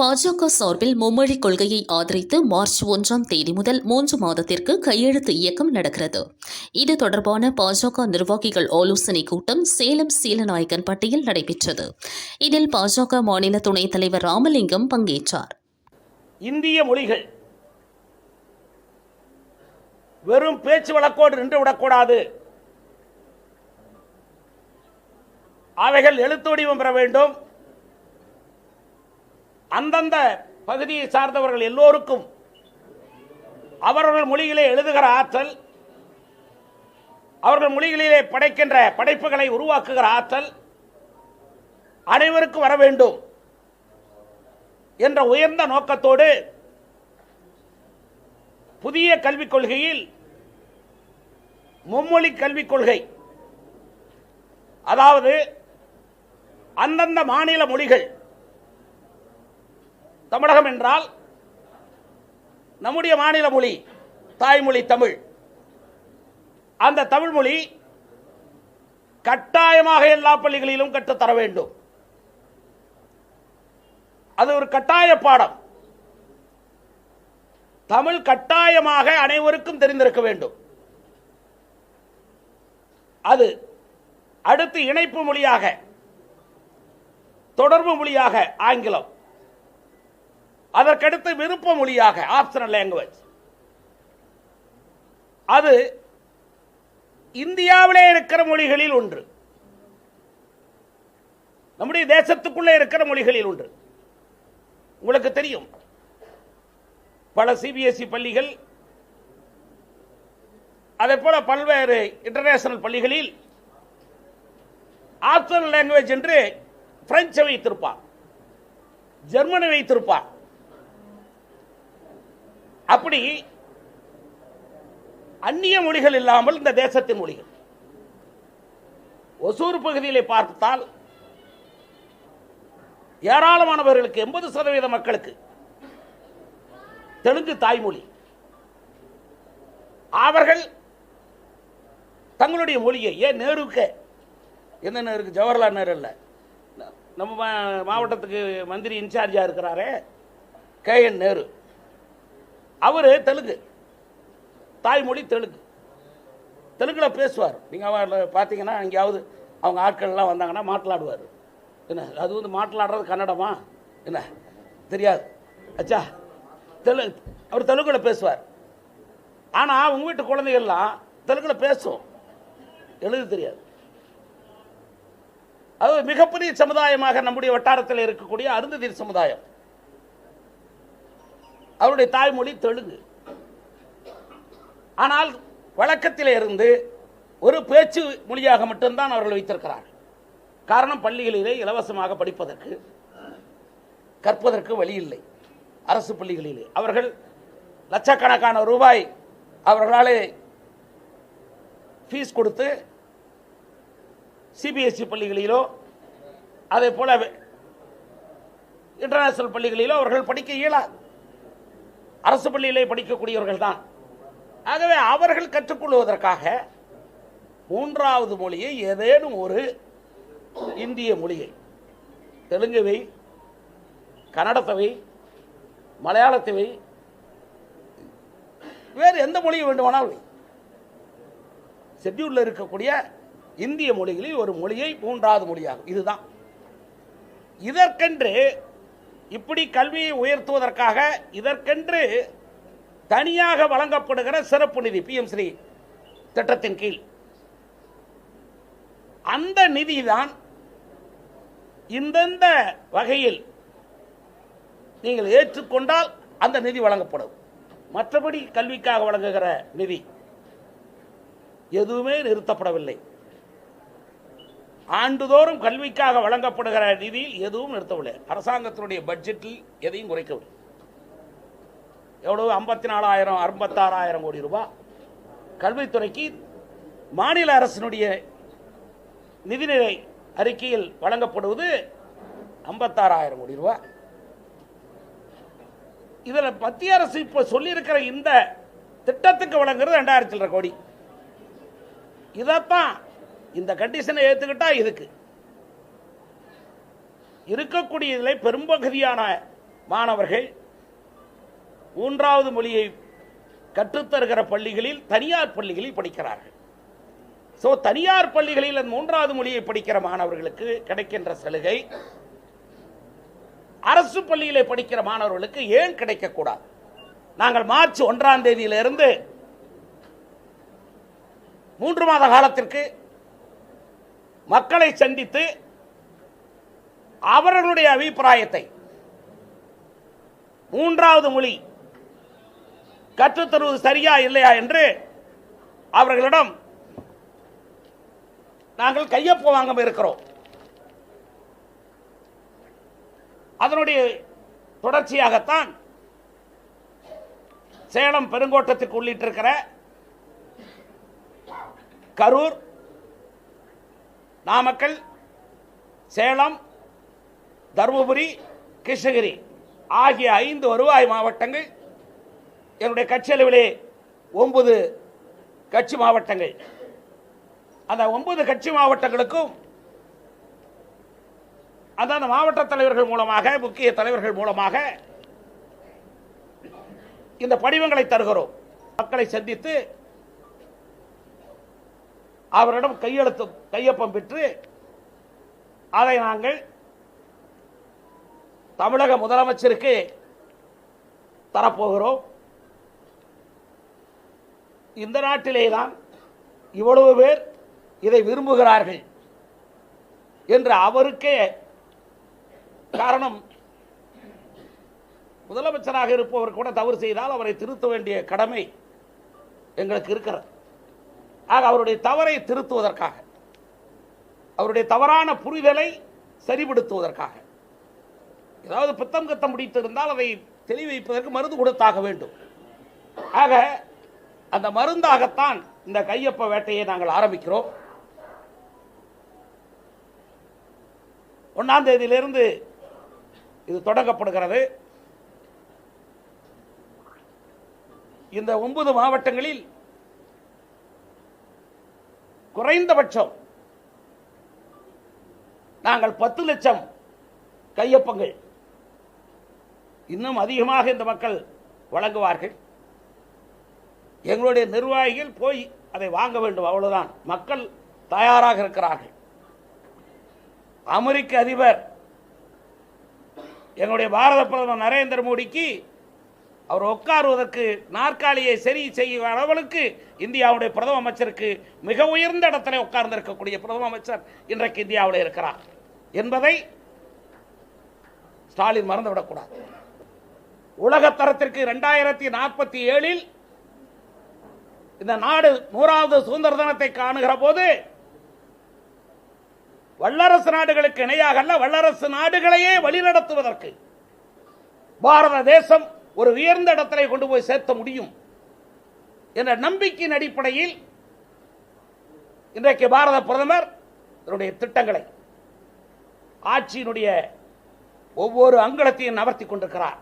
பாஜக சார்பில் மும்மொழி கொள்கையை ஆதரித்து மார்ச் ஒன்றாம் தேதி முதல் மூன்று மாதத்திற்கு கையெழுத்து இயக்கம் நடக்கிறது. இது தொடர்பான பாஜக நிர்வாகிகள் ஆலோசனைக் கூட்டம் சேலம் சீலநாயக்கன்பட்டியில் நடைபெற்றது. இதில் பாஜக மாநில துணைத் தலைவர் ராமலிங்கம் பங்கேற்றார். இந்திய மொழிகள் வெறும் பேச்சு வழக்கோடு நின்றுவிடக்கூடாது அவைகள் எழுத்து வடிவம் பெற வேண்டும். அந்தந்த பகுதியை சார்ந்தவர்கள் எல்லோருக்கும் அவர்கள் மொழியிலே எழுதுகிற ஆற்றல் அவர்கள் மொழிகளிலே படைக்கின்ற படைப்புகளை உருவாக்குகிற ஆற்றல் அனைவருக்கும் வர வேண்டும் என்ற உயர்ந்த நோக்கத்தோடு புதிய கல்விக் கொள்கையில் மும்மொழி கல்விக் கொள்கை அதாவது அந்தந்த மாநில மொழிகள் தமிழகம் என்றால் நம்முடைய மாநில மொழி தாய்மொழி தமிழ். அந்த தமிழ் மொழி கட்டாயமாக எல்லா பள்ளிகளிலும் கற்றுத்தர வேண்டும். அது ஒரு கட்டாய பாடம். தமிழ் கட்டாயமாக அனைவருக்கும் தெரிந்திருக்க வேண்டும். அது அடுத்து இணைப்பு மொழியாக தொடர்பு மொழியாக ஆங்கிலம். அதற்கடுத்து விருப்ப மொழியாக ஆப்ஷனல் லாங்குவேஜ் அது இந்தியாவிலே இருக்கிற மொழிகளில் ஒன்று. நம்முடைய தேசத்துக்குள்ளே இருக்கிற மொழிகளில் ஒன்று. உங்களுக்கு தெரியும். பல சிபிஎஸ்இ பள்ளிகள் அதே போல பல்வேறு இன்டர்நேஷனல் பள்ளிகளில் ஆப்ஷனல் லாங்குவேஜ் என்று பிரெஞ்சை வைத்திருப்பார். ஜெர்மனி வைத்திருப்பார். அப்படி அந்நிய மொழிகள் இல்லாமல் இந்த தேசத்தின் மொழிகள். ஒசூர் பகுதியிலே பார்த்தால் ஏராளமானவர்களுக்கு எண்பது சதவீத மக்களுக்கு தெலுங்கு தாய்மொழி. அவர்கள் தங்களுடைய மொழியை ஏன் நேருக்க? எந்த நேருக்கு ஜவஹர்லால் நேரு இல்லை நம்ம மா- மாவட்டத்துக்கு மந்திரி இன்சார்ஜாக இருக்கிறாரே கே என் நேரு. அவர் தெலுங்கு. தாய்மொழி தெலுங்கு. தெலுங்கில் பேசுவார். நீங்கள் அவரில் பார்த்தீங்கன்னா எங்கேயாவது அவங்க ஆட்கள்லாம் வந்தாங்கன்னா மாட்டலாடுவார். என்ன அது வந்து மாட்டலாடுறது கன்னடமா? என்ன தெரியாது. அச்சா தெலு அவர் தெலுங்கில் பேசுவார். ஆனால் உங்கள் வீட்டு குழந்தைகள்லாம் தெலுங்கில் பேசும். எழுத தெரியாது. அது மிகப்பெரிய சமுதாயமாக நம்முடைய வட்டாரத்தில் இருக்கக்கூடிய அருந்ததிர் சமுதாயம். அவருடைய தாய்மொழி தெலுங்கு. ஆனால் வழக்கத்திலே இருந்து ஒரு பேச்சு மொழியாக மட்டும்தான் அவர்கள் வைத்திருக்கிறார்கள். காரணம் பள்ளிகளிலே இலவசமாக படிப்பதற்கு கற்பதற்கு வழி இல்லை. அரசு பள்ளிகளிலே. அவர்கள் லட்சக்கணக்கான ரூபாய் அவர்களாலே ஃபீஸ் கொடுத்து சிபிஎஸ்சி பள்ளிகளிலோ அதே போல இன்டர்நேஷனல் பள்ளிகளிலோ அவர்கள் படிக்க இயலாது. அரசு பள்ளியிலே படிக்கக்கூடியவர்கள் தான் ஆகவே அவர்கள் கற்றுக்கொள்வதற்காக மூன்றாவது மொழியை ஏதேனும் ஒரு இந்திய மொழியை தெலுங்குவை கன்னடத்தவை மலையாளத்தவை வேறு எந்த மொழியை வேண்டுமானாலும் வை. ஷெட்யூலில் இருக்கக்கூடிய இந்திய மொழிகளில் ஒரு மொழியை மூன்றாவது மொழியாகும். இதுதான். இதற்கென்று இப்படி கல்வியை உயர்த்துவதற்காக இதற்கென்று தனியாக வழங்கப்படுகிற சிறப்பு நிதி பிஎம் ஸ்ரீ திட்டத்தின் கீழ். அந்த நிதி தான் இந்தந்த வகையில் நீங்கள் ஏற்றுக்கொண்டால் அந்த நிதி வழங்கப்படும். மற்றபடி கல்விக்காக வழங்குகிற நிதி எதுவுமே நிறுத்தப்படவில்லை. ஆண்டுதோறும் கல்விக்காக வழங்கப்படுகிற நிதியில் எதுவும் நிறுத்தவில்லை. அரசாங்கத்தினுடைய பட்ஜெட்டில் எதையும் குறைக்கவில்லை. எவ்வளவு? ஐம்பத்தி நாலாயிரம் ஐம்பத்தாறாயிரம் கோடி ரூபாய். கல்வித்துறைக்கு மாநில அரசினுடைய நிதிநிலை அறிக்கையில் வழங்கப்படுவது ஐம்பத்தாறாயிரம் கோடி ரூபாய். இதில் மத்திய அரசு இப்போ சொல்லியிருக்கிற இந்த திட்டத்துக்கு வழங்குறது ரெண்டாயிரத்தி சில்லரை கோடி. இதைத்தான் இந்த கண்டிஷனை ஏற்றுக்கிட்டா இதுக்கு. இருக்கக்கூடியதில் பெரும்பகுதியான மாணவர்கள் மூன்றாவது மொழியை கற்றுத்தருகிற பள்ளிகளில் தனியார் பள்ளிகளில் படிக்கிறார்கள். ஸோ தனியார் பள்ளிகளில் அந்த மூன்றாவது மொழியை படிக்கிற மாணவர்களுக்கு கிடைக்கின்ற சலுகை அரசு பள்ளியில் படிக்கிற மாணவர்களுக்கு ஏன் கிடைக்கக்கூடாது? நாங்கள் மார்ச் ஒன்றாம் தேதியிலிருந்து மூன்று மாத காலத்திற்கு மக்களை சந்தித்து அவர்களுடைய அபிப்பிராயத்தை. மூன்றாவது மொழி கற்றுத்தருவது சரியா இல்லையா என்று அவர்களிடம் நாங்கள் கையொப்ப வாங்க இருக்கிறோம். அதனுடைய தொடர்ச்சியாகத்தான் சேலம் பெருங்கோட்டத்துக்கு உள்ளிட்டிருக்கிற கரூர் நாமக்கல் சேலம் தருமபுரி கிருஷ்ணகிரி ஆகிய ஐந்து வருவாய் மாவட்டங்கள். என்னுடைய கட்சி அளவிலே ஒன்பது கட்சி மாவட்டங்கள். அந்த ஒன்பது கட்சி மாவட்டங்களுக்கும் அந்தந்த மாவட்ட தலைவர்கள் மூலமாக முக்கிய தலைவர்கள் மூலமாக இந்த படிவங்களை தருகிறோம். மக்களை சந்தித்து அவரிடம் கையெழுத்து கையொப்பம் பெற்று அதை நாங்கள் தமிழக முதலமைச்சருக்கு தரப்போகிறோம். இந்த நாட்டிலே தான் இவ்வளவு பேர் இதை விரும்புகிறார்கள் என்று அவருக்கே காரணம். முதலமைச்சராக இருப்பவர் கூட தவறு செய்தால் அவரை திருத்த வேண்டிய கடமை எங்களுக்கு இருக்கிறது. ஆக அவருடைய தவறை திருத்துவதற்காக அவருடைய தவறான புரிதலை சரிபடுத்துவதற்காக. ஏதாவது பித்தம் கத்தம் முடித்திருந்தால் அதை தெளிவைப்பதற்கு மருந்து கொடுத்தாக வேண்டும். ஆக அந்த மருந்தாகத்தான் இந்த கையொப்ப வேட்டையை நாங்கள் ஆரம்பிக்கிறோம். ஒன்னாம் தேதியிலிருந்து இது தொடங்கப்படுகிறது. இந்த ஒன்பது மாவட்டங்களில் குறைந்தபட்சம் நாங்கள் பத்து லட்சம் கையொப்பங்கள் இன்னும் அதிகமாக இந்த மக்கள் வழங்குவார்கள். எங்களுடைய நிர்வாகிகள் போய் அதை வாங்க வேண்டும் அவ்வளவுதான். மக்கள் தயாராக இருக்கிறார்கள். அமெரிக்க அதிபர் எங்களுடைய பாரத பிரதமர் நரேந்திர மோடிக்கு அவர் உட்காருவதற்கு நாற்காலியை சரி செய்யும் அளவுக்கு இந்தியாவுடைய பிரதம அமைச்சருக்கு மிக உயர்ந்த இடத்துல உட்கார்ந்திருக்கக்கூடிய பிரதம அமைச்சர் இன்றைக்கு இந்தியாவில் இருக்கிறார். என்பதை ஸ்டாலின் மறந்துவிடக்கூடாது. உலகத்தரத்திற்கு இரண்டாயிரத்தி நாற்பத்தி ஏழில் இந்த நாடு நூறாவது சுதந்திர தினத்தை காணுகிற போது வல்லரசு நாடுகளுக்கு இணையாக அல்ல வல்லரசு நாடுகளையே வழிநடத்துவதற்கு பாரத தேசம் ஒரு உயர்ந்த இடத்துல கொண்டு போய் சேர்த்த முடியும் என்ற நம்பிக்கையின் அடிப்படையில் இன்றைக்கு பாரத பிரதமர் தன்னுடைய திட்டங்களை ஆட்சியினுடைய ஒவ்வொரு அங்கலத்தையும் நவர்த்தி கொண்டிருக்கிறார்.